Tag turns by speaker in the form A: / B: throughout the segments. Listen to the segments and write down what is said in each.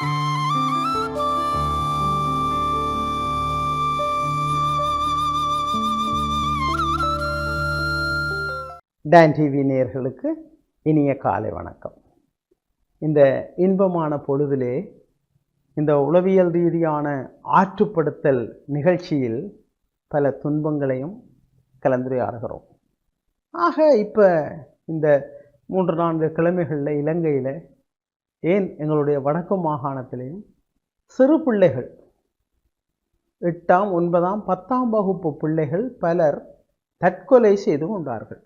A: Don TV நேர்களுக்கு இனிய காலை வணக்கம். இந்த இன்பமான பொழுதிலே இந்த உளவியல் ரீதியான ஆற்றுப்படுத்தல் நிகழ்ச்சியில் பல துன்பங்களையும் கலந்துரையாடுகிறோம். ஆக இப்போ இந்த மூன்று நான்கு கிழமைகளில் இலங்கையில் ஏன் எங்களுடைய வடக்கு மாகாணத்திலேயும் சிறு பிள்ளைகள் எட்டாம் ஒன்பதாம் பத்தாம் வகுப்பு பிள்ளைகள் பலர் தற்கொலை செய்து கொண்டார்கள்.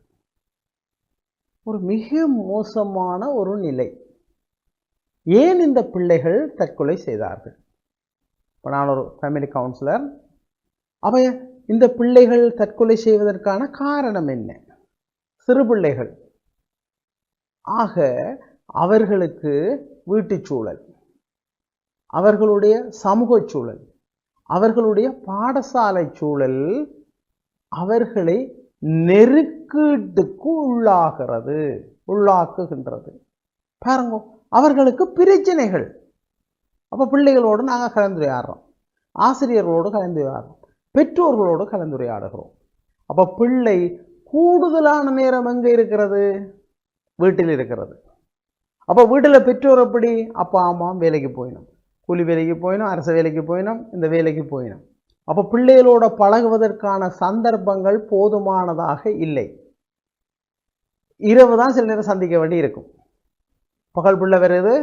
A: ஒரு மிக மோசமான ஒரு நிலை. ஏன் இந்த பிள்ளைகள் தற்கொலை செய்தார்கள்? இப்போ நான் ஒரு ஃபேமிலி கவுன்சிலர் அவை இந்த பிள்ளைகள் தற்கொலை செய்வதற்கான காரணம் என்ன? சிறு பிள்ளைகள். ஆக அவர்களுக்கு வீட்டுச் சூழல் அவர்களுடைய சமூக சூழல் அவர்களுடைய பாடசாலை சூழல் அவர்களை நெருக்கீட்டுக்கு உள்ளாகிறது உள்ளாக்குகின்றது. பாருங்க அவர்களுக்கு பிரச்சனைகள். அப்போ பிள்ளைகளோடு நாங்கள் கலந்துரையாடுறோம் ஆசிரியர்களோடு கலந்துரையாடுறோம் பெற்றோர்களோடு கலந்துரையாடுகிறோம். அப்போ பிள்ளை கூடுதலான நேரம் எங்கே இருக்கிறது? வீட்டில் இருக்கிறது. அப்போ வீட்டில் பெற்றோர் எப்படி? அப்பா அம்மா வேலைக்கு போயிடும் கூலி வேலைக்கு போயிடும் அரசு வேலைக்கு போயிடும் இந்த வேலைக்கு போயிடும் அப்போ பிள்ளைகளோட பழகுவதற்கான சந்தர்ப்பங்கள் போதுமானதாக இல்லை. இரவு தான் சில நேரம் சந்திக்க வேண்டி இருக்கும். பகல் பிள்ளை வருது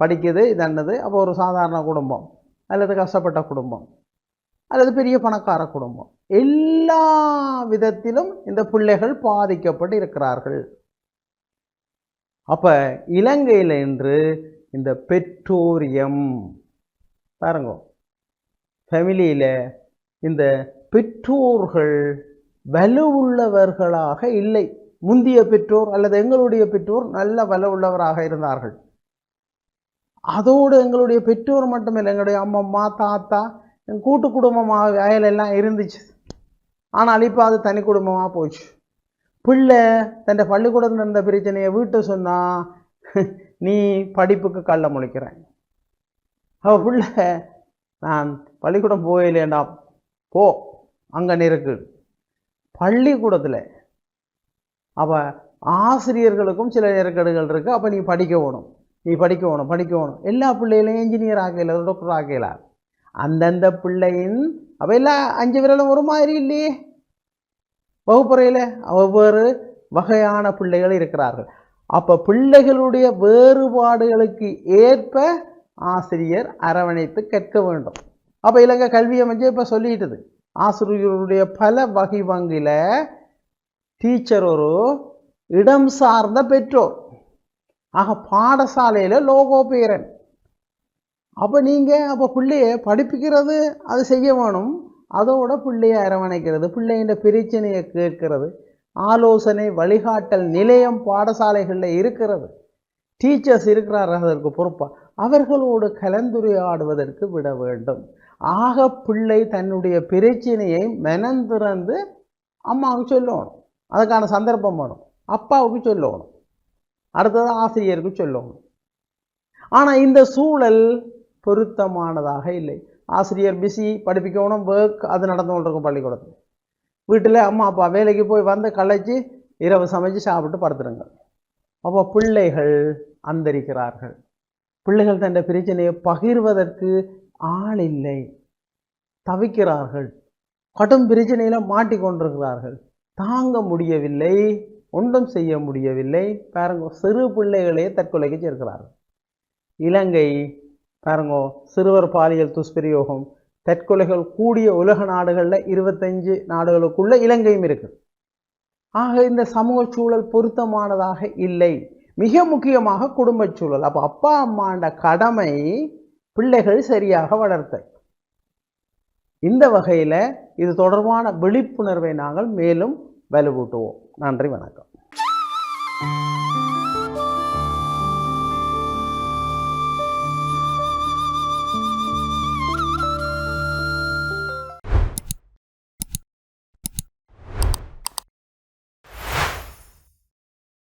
A: படிக்குது இதன்னது அப்போ ஒரு சாதாரண குடும்பம் அல்லது கஷ்டப்பட்ட குடும்பம் அல்லது பெரிய பணக்கார குடும்பம். எல்லா விதத்திலும் இந்த பிள்ளைகள் பாதிக்கப்பட்டு இருக்கிறார்கள். அப்போ இலங்கையில் இன்று இந்த பெற்றோரியம் பாருங்க ஃபேமிலியில் இந்த பெற்றோர்கள் வலுவுள்ளவர்களாக இல்லை. முந்திய பெற்றோர் அல்லது எங்களுடைய பெற்றோர் நல்ல வலுவுள்ளவராக இருந்தார்கள். அதோடு எங்களுடைய பெற்றோர் மட்டுமில்லை. எங்களுடைய அம்மம்மா தாத்தா எங்க கூட்டு குடும்பமாக வயலெல்லாம் இருந்துச்சு. ஆனால் இப்போ அது தனி குடும்பமாக போச்சு. பிள்ளை தன் பள்ளிக்கூடத்தில் இருந்த பிரச்சனையை வீட்டை சொன்னால் நீ படிப்புக்கு கள்ள முழிக்கிறேன் அவ பிள்ளை நான் பள்ளிக்கூடம் போயிலேண்டா போ அங்கே நெருக்கு பள்ளிக்கூடத்தில் அவள் ஆசிரியர்களுக்கும் சில நெருக்கடுகள் இருக்குது அப்போ நீ படிக்க வேணும். நீ படிக்க வேணும் படிக்க வேணும். எல்லா பிள்ளைகளையும் இன்ஜினியர் ஆகல டாக்டர் ஆகல அந்தந்த பிள்ளையின் அவ எல்லா அஞ்சு விரலும் ஒரு மாதிரி இல்லையே. வகுப்பறையில் ஒவ்வொரு வகையான பிள்ளைகள் இருக்கிறார்கள். அப்போ பிள்ளைகளுடைய வேறுபாடுகளுக்கு ஏற்ப ஆசிரியர் அரவணைத்து கற்க வேண்டும். அப்போ இலங்கை கல்வி அமைச்சு இப்போ சொல்லிட்டது. ஆசிரியருடைய பல வகை வங்கியில் டீச்சர் ஒரு இடம் சார்ந்த பெற்றோர். ஆக பாடசாலையில் லோகோ பேரன். அப்போ நீங்கள் அப்போ பிள்ளைய படிப்பிக்கிறது அது செய்ய வேணும். அதோட பிள்ளையை அரவணைக்கிறது பிள்ளையின் பிரச்சனையை கேட்கிறது ஆலோசனை வழிகாட்டல் நிலையம் பாடசாலைகளில் இருக்கிறது. டீச்சர்ஸ் இருக்கிறார்கள் அதற்கு பொறுப்பாக அவர்களோடு கலந்துரையாடுவதற்கு விட வேண்டும். ஆக பிள்ளை தன்னுடைய பிரச்சனையை மெனந்திறந்து அம்மாவுக்கு சொல்லணும். அதுக்கான சந்தர்ப்பம் வேணும். அப்பாவுக்கு சொல்லணும். அடுத்தது ஆசிரியருக்கு சொல்லணும். ஆனால் இந்த சூழல் பொருத்தமானதாக இல்லை. ஆசிரியர் பிஸி படிப்பிக்கணும் ஒர்க் அது நடந்து கொண்டிருக்கும் பள்ளிக்கூடத்தில். வீட்டில் அம்மா அப்பா வேலைக்கு போய் வந்து களைச்சி இரவு சமைச்சு சாப்பிட்டு படுத்துடுங்க அப்போ பிள்ளைகள் அந்தரிக்கிறார்கள். பிள்ளைகள் தன் பிரச்சனையை பகிர்வதற்கு ஆள் இல்லை. தவிக்கிறார்கள். கடும் பிரச்சனையில் மாட்டிக்கொண்டிருக்கிறார்கள். தாங்க முடியவில்லை. ஒன்றும் செய்ய முடியவில்லை. பாருங்க சிறு பிள்ளைகளே தற்கொலைக்கு சேர்க்கிறார்கள். இலங்கை பாருங்கோ சிறுவர் பாலியல் துஷ்பிரயோகம். தற்கொலைகள் கூடிய உலக நாடுகளில் இருபத்தஞ்சு நாடுகளுக்குள்ள இலங்கையும் இருக்கு. ஆக இந்த சமூக சூழல் பொருத்தமானதாக இல்லை. மிக முக்கியமாக குடும்ப சூழல். அப்போ அப்பா அம்மாண்ட கடமை பிள்ளைகள் சரியாக வளர்த்த. இந்த வகையில் இது தொடர்பான விழிப்புணர்வை நாங்கள் மேலும் வலுவூட்டுவோம். நன்றி வணக்கம்.